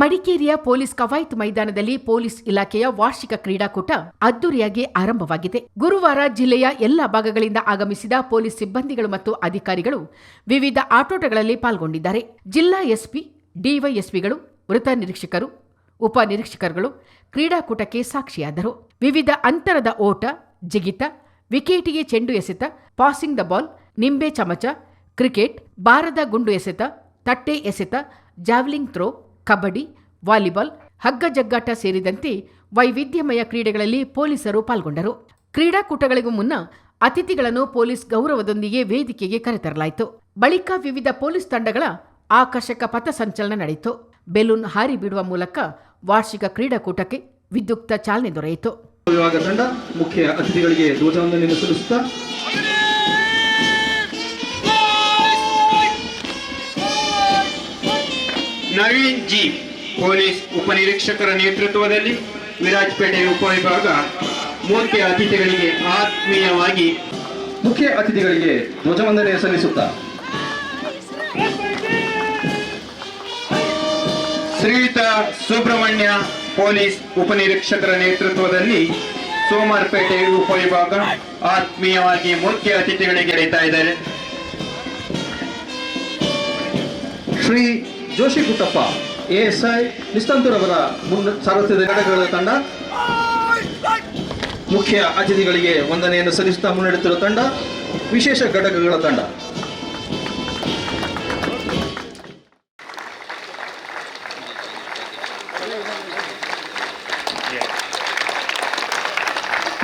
ಮಡಿಕೇರಿಯ ಪೊಲೀಸ್ ಕವಾಯತ್ ಮೈದಾನದಲ್ಲಿ ಪೊಲೀಸ್ ಇಲಾಖೆಯ ವಾರ್ಷಿಕ ಕ್ರೀಡಾಕೂಟ ಅದ್ದೂರಿಯಾಗಿ ಆರಂಭವಾಗಿದೆ. ಗುರುವಾರ ಜಿಲ್ಲೆಯ ಎಲ್ಲ ಭಾಗಗಳಿಂದ ಆಗಮಿಸಿದ ಪೊಲೀಸ್ ಸಿಬ್ಬಂದಿಗಳು ಮತ್ತು ಅಧಿಕಾರಿಗಳು ವಿವಿಧ ಆಟೋಟಗಳಲ್ಲಿ ಪಾಲ್ಗೊಂಡಿದ್ದಾರೆ. ಜಿಲ್ಲಾ ಎಸ್ಪಿ, ಡಿವೈಎಸ್ಪಿಗಳು ಮೃತ ನಿರೀಕ್ಷಕರು, ಉಪ ನಿರೀಕ್ಷಕರುಗಳು ಕ್ರೀಡಾಕೂಟಕ್ಕೆ ಸಾಕ್ಷಿಯಾದರು. ವಿವಿಧ ಅಂತರದ ಓಟ, ಜಿಗಿತ, ವಿಕೆಟಿಗೆ ಚೆಂಡು ಎಸೆತ, ಪಾಸಿಂಗ್ ದ ಬಾಲ್, ನಿಂಬೆ ಚಮಚ, ಕ್ರಿಕೆಟ್ ಬಾರದ ಗುಂಡು ಎಸೆತ, ತಟ್ಟೆ ಎಸೆತ, ಜಾವ್ಲಿಂಗ್ ಥ್ರೋ, ಕಬಡ್ಡಿ ವಾಲಿಬಾಲ್ ಹಗ್ಗ ಜಗ್ಗಾಟ ಸೇರಿದಂತೆ ವೈವಿಧ್ಯಮಯ ಕ್ರೀಡೆಗಳಲ್ಲಿ ಪೊಲೀಸರು ಪಾಲ್ಗೊಂಡರು. ಕ್ರೀಡಾಕೂಟಗಳಿಗೂ ಮುನ್ನ ಅತಿಥಿಗಳನ್ನು ಪೊಲೀಸ್ ಗೌರವದೊಂದಿಗೆ ವೇದಿಕೆಗೆ ಕರೆತರಲಾಯಿತು. ಬಳಿಕ ವಿವಿಧ ಪೊಲೀಸ್ ತಂಡಗಳ ಆಕರ್ಷಕ ಪಥಸಂಚಲನ ನಡೆಯಿತು. ಬೆಲೂನ್ ಹಾರಿ ಬಿಡುವ ಮೂಲಕ ವಾರ್ಷಿಕ ಕ್ರೀಡಾಕೂಟಕ್ಕೆ ವಿದ್ಯುಕ್ತ ಚಾಲನೆ ದೊರೆಯಿತು. ವಿಭಾಗ ತಂಡ ಮುಖ್ಯ ಅತಿಥಿಗಳಿಗೆ ಧ್ವಜವನ್ನು ಸಲ್ಲಿಸುತ್ತಾ ನವೀನ್ ಜಿ. ಪೊಲೀಸ್ ಉಪನಿರೀಕ್ಷಕರ ನೇತೃತ್ವದಲ್ಲಿ ವಿರಾಜಪೇಟೆ ಉಪವಿಭಾಗ ಮುಖ್ಯ ಅತಿಥಿಗಳಿಗೆ ಆತ್ಮೀಯವಾಗಿ ಮುಖ್ಯ ಅತಿಥಿಗಳಿಗೆ ಧ್ವಜವಂದನೆ ಸಲ್ಲಿಸುತ್ತಾ. ಶ್ರೀಯುತ ಸುಬ್ರಹ್ಮಣ್ಯ ಪೊಲೀಸ್ ಉಪನಿರೀಕ್ಷಕರ ನೇತೃತ್ವದಲ್ಲಿ ಸೋಮಾರ್ಪೇಟೆ ಉಪವಿಭಾಗ ಆತ್ಮೀಯವಾಗಿ ಮುಖ್ಯ ಅತಿಥಿಗಳಿಗೆ ಕರೀತಾ ಇದ್ದಾರೆ. ಶ್ರೀ ಜೋಶಿ ಗುಟ್ಟಪ್ಪ ಎಎಸ್ಐ ಅವರ ಮುನ್ನ ಸಾರಥ್ಯದ ಘಟಕಗಳ ತಂಡ. ಮುಖ್ಯ ಅತಿಥಿಗಳಿಗೆ ವಂದನೆಯನ್ನು ಸಲ್ಲಿಸುತ್ತಾ ಮುನ್ನಡೆಯುತ್ತಿರುವ ತಂಡ, ವಿಶೇಷ ಘಟಕಗಳ ತಂಡ.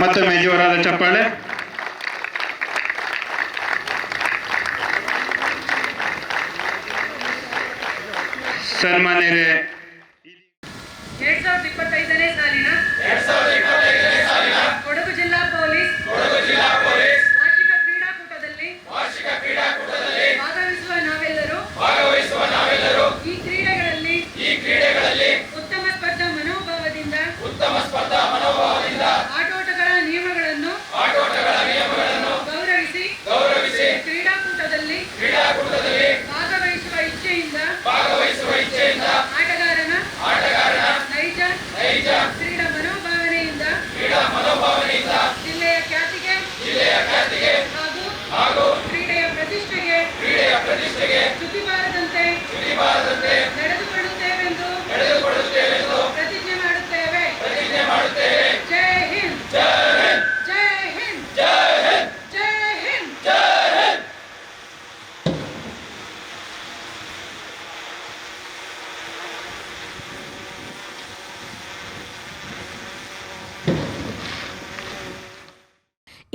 ಮತ್ತೊಮ್ಮೆ ಜೋರಾದ ಚಪ್ಪಾಳೆ. Müslümanları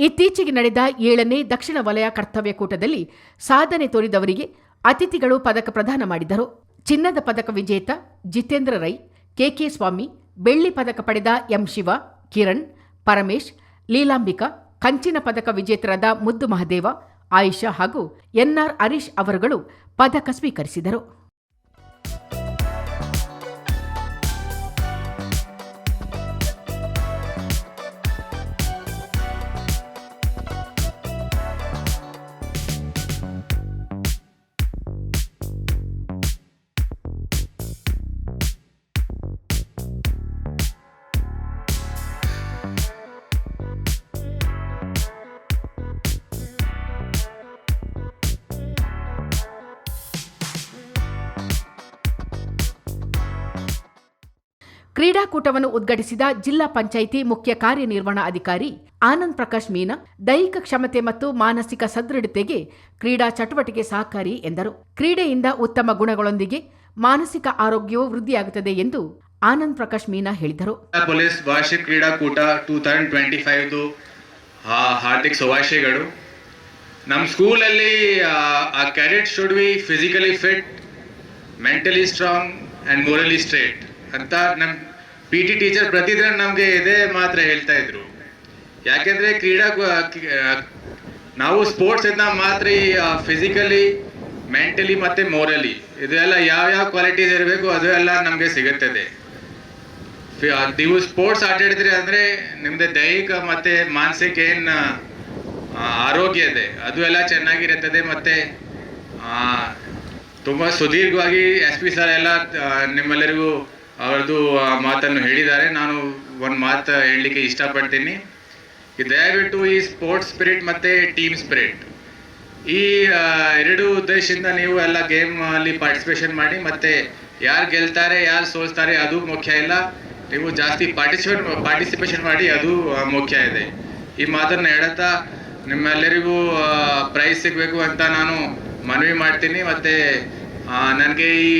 ಇತ್ತೀಚೆಗೆ ನಡೆದ ಏಳನೇ ದಕ್ಷಿಣ ವಲಯ ಕರ್ತವ್ಯ ಕೂಟದಲ್ಲಿ ಸಾಧನೆ ತೋರಿದವರಿಗೆ ಅತಿಥಿಗಳು ಪದಕ ಪ್ರದಾನ ಮಾಡಿದರು. ಚಿನ್ನದ ಪದಕ ವಿಜೇತ ಜಿತೇಂದ್ರ ರೈ, ಕೆಕೆ ಸ್ವಾಮಿ, ಬೆಳ್ಳಿ ಪದಕ ಪಡೆದ ಎಂ ಶಿವ, ಕಿರಣ್, ಪರಮೇಶ್, ಲೀಲಾಂಬಿಕಾ, ಕಂಚಿನ ಪದಕ ವಿಜೇತರಾದ ಮುದ್ದು ಮಹದೇವ, ಆಯಿಷಾ ಹಾಗೂ ಎನ್ಆರ್ ಹರೀಶ್ ಅವರುಗಳು ಪದಕ ಸ್ವೀಕರಿಸಿದರು. ಕ್ರೀಡಾಕೂಟವನ್ನು ಉದ್ಘಾಟಿಸಿದ ಜಿಲ್ಲಾ ಪಂಚಾಯಿತಿ ಮುಖ್ಯ ಕಾರ್ಯನಿರ್ವಹಣಾಧಿಕಾರಿ ಆನಂದ್ ಪ್ರಕಾಶ್ ಮೀನಾ, ದೈಹಿಕ ಕ್ಷಮತೆ ಮತ್ತು ಮಾನಸಿಕ ಸದೃಢತೆಗೆ ಕ್ರೀಡಾ ಚಟುವಟಿಕೆ ಸಹಕಾರಿ ಎಂದರು. ಕ್ರೀಡೆಯಿಂದ ಉತ್ತಮ ಗುಣಗಳೊಂದಿಗೆ ಮಾನಸಿಕ ಆರೋಗ್ಯವು ವೃದ್ಧಿಯಾಗುತ್ತದೆ ಎಂದು ಆನಂದ್ ಪ್ರಕಾಶ್ ಮೀನಾ ಹೇಳಿದರು. ಪೊಲೀಸ್ ವಾರ್ಷಿಕ ಕ್ರೀಡಾಕೂಟ ಟೂ ತೌಸಂಡ್ ಟ್ವೆಂಟಿ ಫೈವ್ದು ಶುಭಾಶಯಗಳು ನಮ್ಮ ಸ್ಕೂಲಲ್ಲಿ cadet should be physically fit, mentally strong and morally straight ಅಂತ ನಮ್ಮ ಪಿ ಟಿ ಟೀಚರ್ ಪ್ರತಿದಿನ ನಮಗೆ ಇದೇ ಮಾತ್ರ ಹೇಳ್ತಾ ಇದ್ರು. ಯಾಕೆಂದ್ರೆ ಕ್ರೀಡಾ ನಾವು ಸ್ಪೋರ್ಟ್ಸ್ ಇಂದ ಮಾತ್ರ ಫಿಸಿಕಲಿ ಮೆಂಟಲಿ ಮತ್ತೆ ಮೋರಲಿ ಇದೆಲ್ಲ ಯಾವ ಯಾವ ಕ್ವಾಲಿಟೀಸ್ ಇರಬೇಕು ಅದು ಎಲ್ಲ ನಮಗೆ ಸಿಗುತ್ತದೆ. ನೀವು ಸ್ಪೋರ್ಟ್ಸ್ ಆಟ ಆಡಿದ್ರಿ ಅಂದ್ರೆ ನಿಮ್ದು ದೈಹಿಕ ಮತ್ತೆ ಮಾನಸಿಕ ಏನ್ ಆರೋಗ್ಯ ಇದೆ, ಅದು ಎಲ್ಲ ಚೆನ್ನಾಗಿರುತ್ತದೆ ಮತ್ತೆ ತುಂಬ ಸುದೀರ್ಘವಾಗಿ ಎಸ್ ಪಿ ಸರ್ ಎಲ್ಲ ನಿಮ್ಮೆಲ್ಲರಿಗೂ ಅವರದು ಆ ಮಾತನ್ನು ಹೇಳಿದ್ದಾರೆ. ನಾನು ಒಂದು ಮಾತು ಹೇಳಲಿಕ್ಕೆ ಇಷ್ಟಪಡ್ತೀನಿ. ದಯವಿಟ್ಟು ಈ ಸ್ಪೋರ್ಟ್ಸ್ ಸ್ಪಿರಿಟ್ ಮತ್ತು ಟೀಮ್ ಸ್ಪಿರಿಟ್ ಈ ಎರಡು ಉದ್ದೇಶದಿಂದ ನೀವು ಎಲ್ಲ ಗೇಮ್ ಅಲ್ಲಿ ಪಾರ್ಟಿಸಿಪೇಷನ್ ಮಾಡಿ, ಮತ್ತೆ ಯಾರು ಗೆಲ್ತಾರೆ, ಯಾರು ಸೋಲ್ತಾರೆ ಅದು ಮುಖ್ಯ ಇಲ್ಲ. ನೀವು ಜಾಸ್ತಿ ಪಾರ್ಟಿಸಿಪೇಟ್ ಪಾರ್ಟಿಸಿಪೇಷನ್ ಮಾಡಿ ಅದು ಮುಖ್ಯ ಇದೆ. ಈ ಮಾತನ್ನು ಹೇಳುತ್ತಾ ನಿಮ್ಮೆಲ್ಲರಿಗೂ ಪ್ರೈಸ್ ಸಿಗಬೇಕು ಅಂತ ನಾನು ಮನವಿ ಮಾಡ್ತೀನಿ. ಮತ್ತು ನನಗೆ ಈ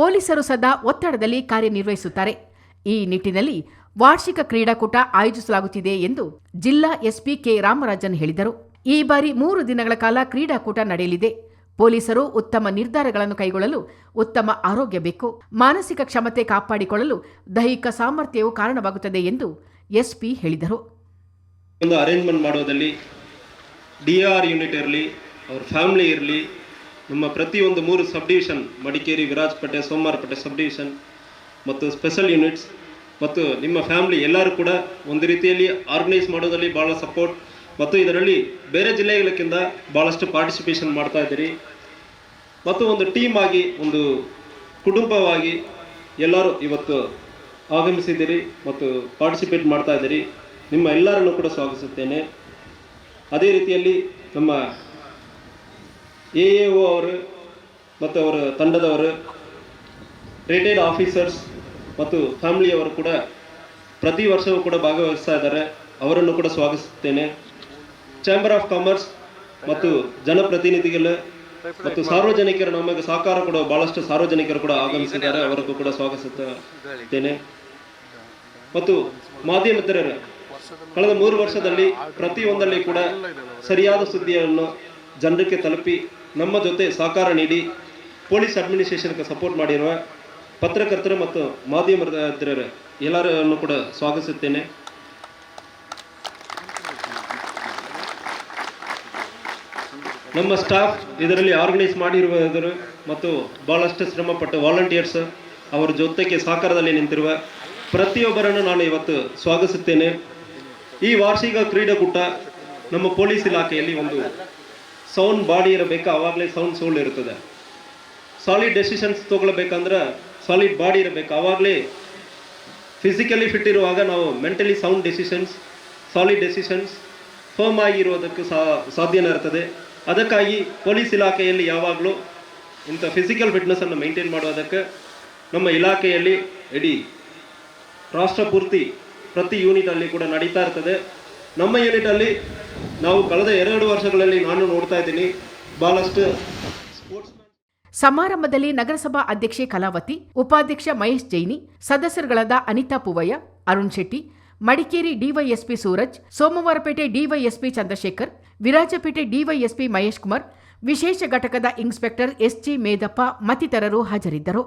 ಪೊಲೀಸರು ಸದಾ ಒತ್ತಡದಲ್ಲಿ ಕಾರ್ಯನಿರ್ವಹಿಸುತ್ತಾರೆ. ಈ ನಿಟ್ಟಿನಲ್ಲಿ ವಾರ್ಷಿಕ ಕ್ರೀಡಾಕೂಟ ಆಯೋಜಿಸಲಾಗುತ್ತಿದೆ ಎಂದು ಜಿಲ್ಲಾ ಎಸ್ಪಿ ಕೆ ರಾಮರಾಜನ್ ಹೇಳಿದರು. ಈ ಬಾರಿ ಮೂರು ದಿನಗಳ ಕಾಲ ಕ್ರೀಡಾಕೂಟ ನಡೆಯಲಿದೆ. ಪೊಲೀಸರು ಉತ್ತಮ ನಿರ್ಧಾರಗಳನ್ನು ಕೈಗೊಳ್ಳಲು ಉತ್ತಮ ಆರೋಗ್ಯ ಬೇಕು. ಮಾನಸಿಕ ಕ್ಷಮತೆ ಕಾಪಾಡಿಕೊಳ್ಳಲು ದೈಹಿಕ ಸಾಮರ್ಥ್ಯವು ಕಾರಣವಾಗುತ್ತದೆ ಎಂದು ಎಸ್ಪಿ ಹೇಳಿದರು. ಒಂದು ಅರೇಂಜ್ಮೆಂಟ್ ಮಾಡೋದಲ್ಲಿ ಡಿ ಆರ್ ಯೂನಿಟ್ ಇರಲಿ, ಅವ್ರ ಫ್ಯಾಮಿಲಿ ಇರಲಿ ನಮ್ಮ ಪ್ರತಿಯೊಂದು ಮೂರು sub division, Madikeri, Virajpet, Somwarpet sub division ಮತ್ತು ಸ್ಪೆಷಲ್ ಯೂನಿಟ್ಸ್ ಮತ್ತು ನಿಮ್ಮ ಫ್ಯಾಮಿಲಿ ಎಲ್ಲರೂ ಕೂಡ ಒಂದು ರೀತಿಯಲ್ಲಿ ಆರ್ಗನೈಸ್ ಮಾಡೋದರಲ್ಲಿ ಭಾಳ ಸಪೋರ್ಟ್ ಮತ್ತು ಇದರಲ್ಲಿ ಬೇರೆ ಜಿಲ್ಲೆಗಳಕ್ಕಿಂತ ಭಾಳಷ್ಟು ಪಾರ್ಟಿಸಿಪೇಷನ್ ಮಾಡ್ತಾ ಇದ್ದೀರಿ. ಮತ್ತು ಒಂದು ಟೀಮ್ ಆಗಿ, ಒಂದು ಕುಟುಂಬವಾಗಿ ಎಲ್ಲರೂ ಇವತ್ತು ಆಗಮಿಸಿದ್ದೀರಿ ಮತ್ತು ಪಾರ್ಟಿಸಿಪೇಟ್ ಮಾಡ್ತಾ ಇದ್ದೀರಿ. ನಿಮ್ಮ ಎಲ್ಲರನ್ನು ಕೂಡ ಸ್ವಾಗತಿಸುತ್ತೇನೆ. ಅದೇ ರೀತಿಯಲ್ಲಿ ನಮ್ಮ ಎ ಎ ಒ ಅವರು ಮತ್ತು ಅವರ ತಂಡದವರು ರಿಟೈರ್ಡ್ ಆಫೀಸರ್ಸ್ ಮತ್ತು ಫ್ಯಾಮಿಲಿಯವರು ಕೂಡ ಪ್ರತಿ ವರ್ಷವೂ ಕೂಡ ಭಾಗವಹಿಸ್ತಾ ಇದ್ದಾರೆ. ಅವರನ್ನು ಕೂಡ ಸ್ವಾಗತಿಸುತ್ತೇನೆ. ಚಾಂಬರ್ ಆಫ್ ಕಾಮರ್ಸ್ ಮತ್ತು ಜನಪ್ರತಿನಿಧಿಗಳು ಮತ್ತು ಸಾರ್ವಜನಿಕರ ನಮಗೆ ಸಹಕಾರ ಕೂಡ ಬಹಳಷ್ಟು ಸಾರ್ವಜನಿಕರು ಕೂಡ ಆಗಮಿಸಿದ್ದಾರೆ. ಅವರಿಗೂ ಕೂಡ ಸ್ವಾಗತಿಸುತ್ತೇನೆ. ಮತ್ತು ಮಾಧ್ಯಮಿತರರು, ಕಳೆದ ಮೂರು ವರ್ಷದಲ್ಲಿ ಪ್ರತಿಯೊಂದರಲ್ಲಿ ಕೂಡ ಸರಿಯಾದ ಸುದ್ದಿಯನ್ನು ಜನರಿಗೆ ತಲುಪಿ ನಮ್ಮ ಜೊತೆ ಸಹಕಾರ ನೀಡಿ ಪೊಲೀಸ್ ಅಡ್ಮಿನಿಸ್ಟ್ರೇಷನ್ಗೆ ಸಪೋರ್ಟ್ ಮಾಡಿರುವ ಪತ್ರಕರ್ತರು ಮತ್ತು ಮಾಧ್ಯಮಿತರರು ಎಲ್ಲರನ್ನು ಕೂಡ ಸ್ವಾಗತಿಸುತ್ತೇನೆ. ನಮ್ಮ ಸ್ಟಾಫ್ ಇದರಲ್ಲಿ ಆರ್ಗನೈಸ್ ಮಾಡಿರುವುದರು ಮತ್ತು ಭಾಳಷ್ಟು ಶ್ರಮಪಟ್ಟ ವಾಲಂಟಿಯರ್ಸ್ ಅವರ ಜೊತೆಗೆ ಸಹಕಾರದಲ್ಲಿ ನಿಂತಿರುವ ಪ್ರತಿಯೊಬ್ಬರನ್ನು ನಾನು ಇವತ್ತು ಸ್ವಾಗತಿಸುತ್ತೇನೆ. ಈ ವಾರ್ಷಿಕ ಕ್ರೀಡಾಕೂಟ ನಮ್ಮ ಪೊಲೀಸ್ ಇಲಾಖೆಯಲ್ಲಿ ಒಂದು ಸೌಂಡ್ ಬಾಡಿ ಇರಬೇಕು ಆವಾಗಲೇ ಸೌಂಡ್ ಸೋಲ್ ಇರ್ತದೆ. ಸಾಲಿಡ್ ಡೆಸಿಷನ್ಸ್ ತೊಗೊಳ್ಬೇಕಂದ್ರೆ ಸಾಲಿಡ್ ಬಾಡಿ ಇರಬೇಕು. ಆವಾಗಲೇ ಫಿಸಿಕಲಿ ಫಿಟ್ ಇರುವಾಗ ನಾವು mentally sound decisions solid decisions firm ಆಗಿರೋದಕ್ಕೆ ಸಾ, ಸಾಧ್ಯನೇ ಇರ್ತದೆ. ಅದಕ್ಕಾಗಿ ಪೊಲೀಸ್ ಇಲಾಖೆಯಲ್ಲಿ ಯಾವಾಗಲೂ ಇಂಥ ಫಿಸಿಕಲ್ ಫಿಟ್ನೆಸ್ಸನ್ನು ಮೇಂಟೈನ್ ಮಾಡೋದಕ್ಕೆ ನಮ್ಮ ಇಲಾಖೆಯಲ್ಲಿ ಇಡೀ ರಾಷ್ಟ್ರಪೂರ್ತಿ ಪ್ರತಿ ಯೂನಿಟಲ್ಲಿ ಕೂಡ ನಡೀತಾ ಇರ್ತದೆ. ನಮ್ಮ ಯೂನಿಟಲ್ಲಿ ನಾವು ಕಳೆದ ಎರಡು ವರ್ಷಗಳಲ್ಲಿ ನಾನು ನೋಡ್ತಾ ಇದ್ದೀನಿ, ಬಹಳಷ್ಟು ಸಮಾರಂಭದಲ್ಲಿ ನಗರಸಭಾ ಅಧ್ಯಕ್ಷೆ ಕಲಾವತಿ, ಉಪಾಧ್ಯಕ್ಷ Mahesh Jaini, ಸದಸ್ಯರುಗಳಾದ Anitha Poovaiah, Arun Shetty, Madikeri DYSP Suraj, Somwarpet DYSP Chandrashekar, Virajpet DYSP Mahesh Kumar, ವಿಶೇಷ ಘಟಕದ ಇನ್ಸ್ಪೆಕ್ಟರ್ ಎಸ್ಜಿ ಮೇದಪ್ಪ ಮತ್ತಿತರರು ಹಾಜರಿದ್ದರು.